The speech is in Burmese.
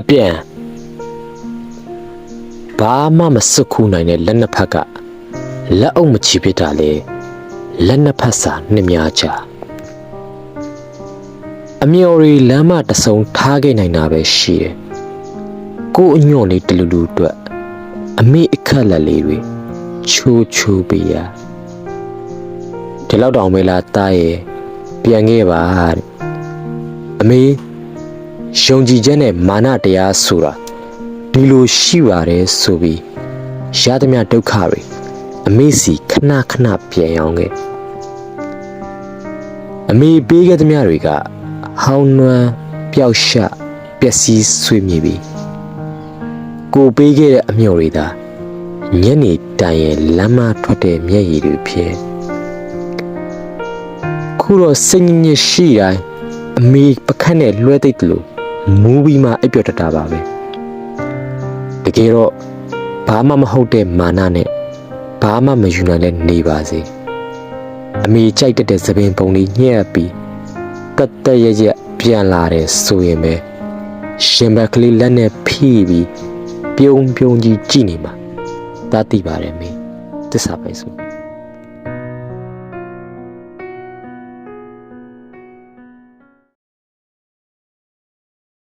အပြန်ဘာမှမစွတ်ခူးနိုင်တဲ့လက်နှစ်ဖက်ကလက်အုပ်မချီဖြစ်တာလေလက်နှစ်ဖက်စာနှစ်များချအမျော်ရီလမ်းမတစ်စုံထားခဲ့နိုင်တာပဲရှိတယ်ကို့အညွန့်လေးတလူလူအတွက်အမေအခက်လက်လေးတွေချိုးချိုးပေးရဒီလောက်တောင်မေးလားတားရဲ့ပြန်ခဲ့ပါတဲ့အမေ ယုံကြည်ချက်နဲ့မာနတရားဆိုတာဒီလိုရှိပါတယ်ဆိုပြီးရသမျှဒုက္ခတွေအမေစီခဏခဏပြန်အောင်ခဲ့အမေပေးခဲ့သမျှတွေကဟောင်းနွမ်းပျောက်ရှပျက်စီးဆွေးမြေပြီကိုပေးခဲ့တဲ့အမျှော်တွေသာညနေတိုင်ရဲ့လမ်းမထွက်တဲ့မျက်ရည်တွေဖြစ်ခုတော့စိတ်ညစ်ညစ်ရှိတိုင်းအမေပခတ်နဲ့လွှဲသိပ်တယ်လို့ မူးပြီးမှအိပ်ပျော်တတ်တာပါပဲတကယ်တော့ဘာမှမဟုတ်တဲ့မာနနဲ့ဘာမှမယူနိုင်တဲ့နေပါစေအမေကြိုက်တတ်တဲ့သပင်ပုံလေးညှက်ပြီးတက်တက်ရရပြန်လာတယ်ဆိုရင်ပဲရှင်ဘက်ကလေးလက်နဲ့ဖိပြီးပြုံးပြုံးကြီးကြည့်နေမှာဒါသိပါတယ်မေတစ္ဆာပဲဆို